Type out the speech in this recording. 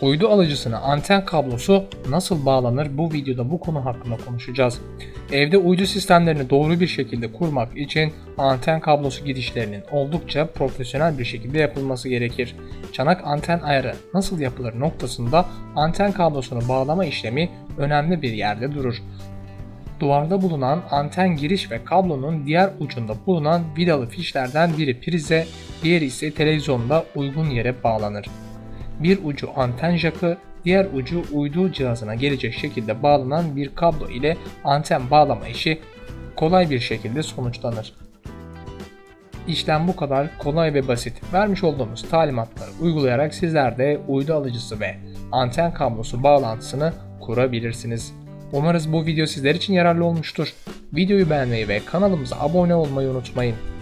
Uydu alıcısına anten kablosu nasıl bağlanır bu videoda bu konu hakkında konuşacağız. Evde uydu sistemlerini doğru bir şekilde kurmak için anten kablosu girişlerinin oldukça profesyonel bir şekilde yapılması gerekir. Çanak anten ayarı nasıl yapılır noktasında anten kablosunu bağlama işlemi önemli bir yerde durur. Duvarda bulunan anten giriş ve kablonun diğer ucunda bulunan vidalı fişlerden biri prize, diğeri ise televizyonda uygun yere bağlanır. Bir ucu anten jakı, diğer ucu uydu cihazına gelecek şekilde bağlanan bir kablo ile anten bağlama işi kolay bir şekilde sonuçlanır. İşlem bu kadar kolay ve basit. Vermiş olduğumuz talimatları uygulayarak sizler de uydu alıcısı ve anten kablosu bağlantısını kurabilirsiniz. Umarız bu video sizler için yararlı olmuştur. Videoyu beğenmeyi ve kanalımıza abone olmayı unutmayın.